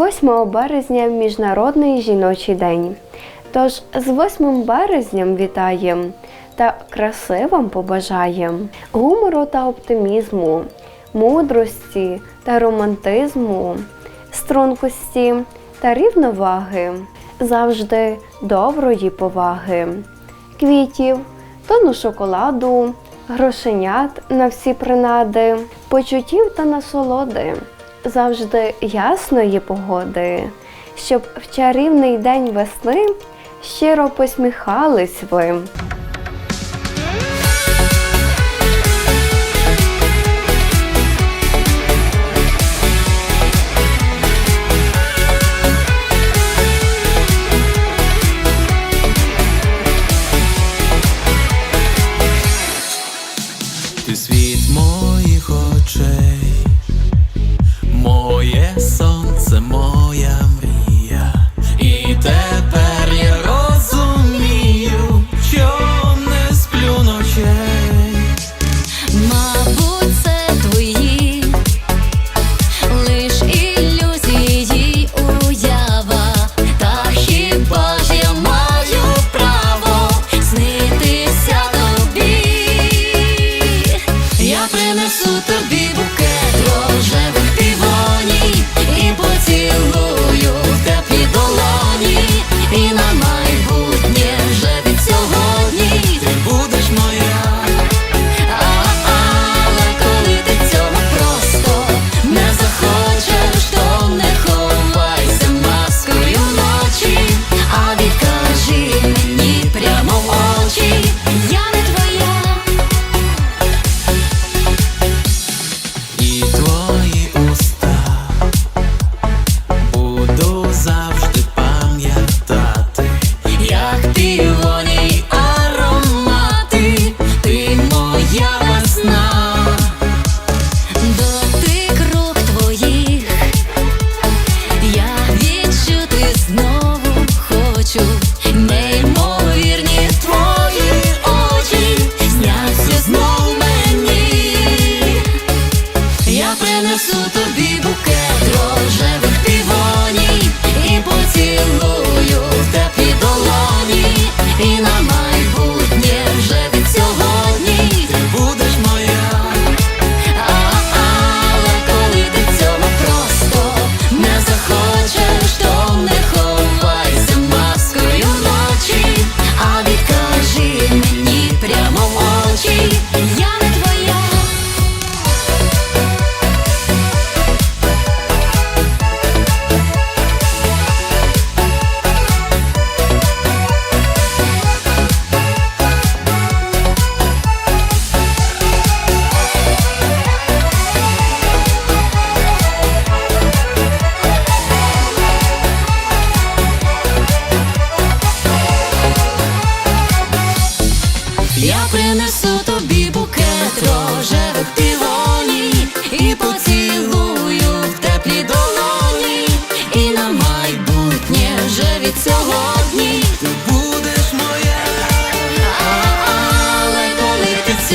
8 березня Міжнародний жіночий день. Тож з 8 березням вітаєм та краси вам побажаєм, гумору та оптимізму, мудрості та романтизму, стрункості та рівноваги, завжди доброї поваги, квітів, тону шоколаду, грошенят на всі принади, почуттів та насолоди, завжди ясної погоди, щоб в чарівний день весни щиро посміхались ви. Сонце, моя мрія.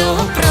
siempre.